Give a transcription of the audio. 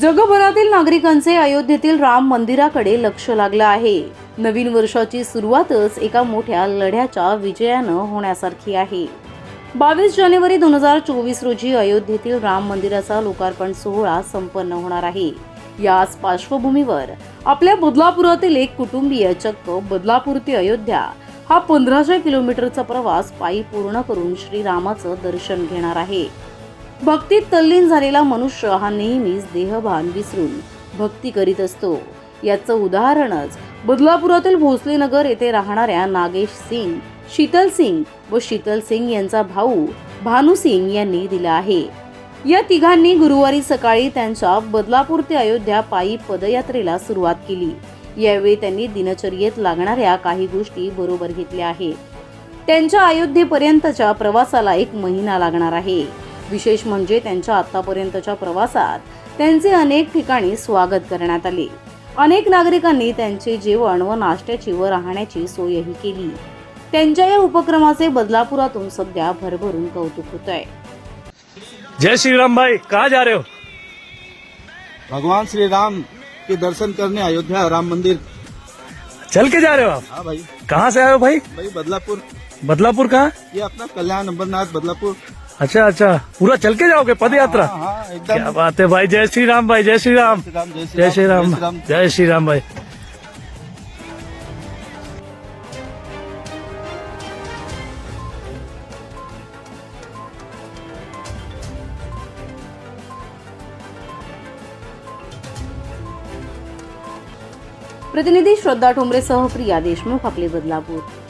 जगभरातील नागरिकांचे अयोध्येतील राम मंदिराकडे लक्ष लागलं आहे. नवीन वर्षाची सुरुवातच एका मोठ्या लढ्याच्या विजयानं होण्यासारखी आहे. बावीस जानेवारी दोन हजार चोवीस रोजी अयोध्येतील राम मंदिराचा लोकार्पण सोहळा संपन्न होणार आहे. याच पार्श्वभूमीवर आपल्या बदलापुरातील एक कुटुंबीय चक्क बदलापूर ते अयोध्या हा पंधराशे किलोमीटरचा प्रवास पायी पूर्ण करून श्रीरामाचं दर्शन घेणार आहे. भक्तीत तल्लीन झालेला मनुष्य हा नेहमीच देहभान विसरून भक्ती करीत असतो. याचं उदाहरणच बदलापुरातील भोसलेनगर येथे राहणाऱ्या नागेश सिंग शीतल सिंग व शीतल सिंग यांचा भाऊ भानू सिंग यांनी दिला आहे. या तिघांनी गुरुवारी सकाळी त्यांच्या बदलापूर ते अयोध्या पायी पदयात्रेला सुरुवात केली. यावेळी त्यांनी दिनचर्येत लागणाऱ्या काही गोष्टी बरोबर घेतल्या आहेत. त्यांच्या अयोध्येपर्यंतच्या प्रवासाला एक महिना लागणार आहे. विशेष म्हणजे त्यांच्या आतापर्यंतच्या प्रवासात त्यांचे अनेक ठिकाणी स्वागत करण्यात आले. अनेक नागरिकांनी त्यांचे जेवण व नाश्त्याची व राहण्याची सोयही केली. त्यांच्या या उपक्रमाचे बदलापुरातून सध्या भरभरून कौतुक होत आहे जय श्री राम भाई कहाँ जा रहे हो? भगवान श्री राम के दर्शन करने अयोध्या राम मंदिर। चल के जा रहे हो आप? हाँ भाई। कहाँ से आए हो भाई? भाई बदलापुर। बदलापुर कहाँ? ये अपना कल्याण अंबरनाथ बदलापुर। अच्छा अच्छा. पूरा चल के जाओगे पद यात्रा क्या बात है भाई जय श्री राम भाई जय श्री राम। श्री राम जय श्री राम जय श्री राम। भाई। प्रतिनिधी श्रद्धा ठोंबरेसह प्रिया देशमुख आपले बदलापूर.